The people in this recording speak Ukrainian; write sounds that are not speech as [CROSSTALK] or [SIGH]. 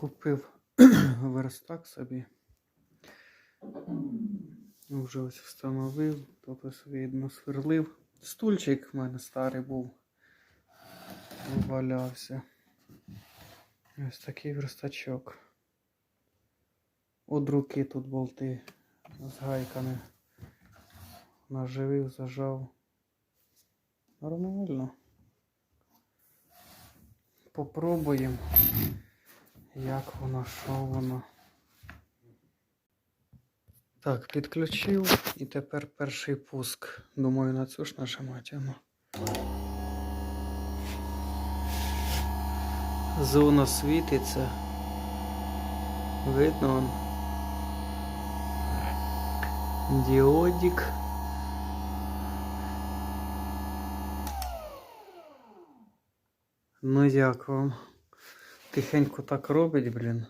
Купив [CLEARS THROAT] верстак собі. Вже ось встановив, ось видно сверлив. Стульчик в мене старий був. Валявся. Ось такий верстачок. От руки тут болти з гайками. Наживив, зажав. Нормально. Попробуємо, як воно, що воно. Так, підключив і тепер перший пуск. Думаю, на цю ж нажимати. Ану. Зона світиться. Видно он. Діодик. Ну як вам? Тихенько так робить, блін.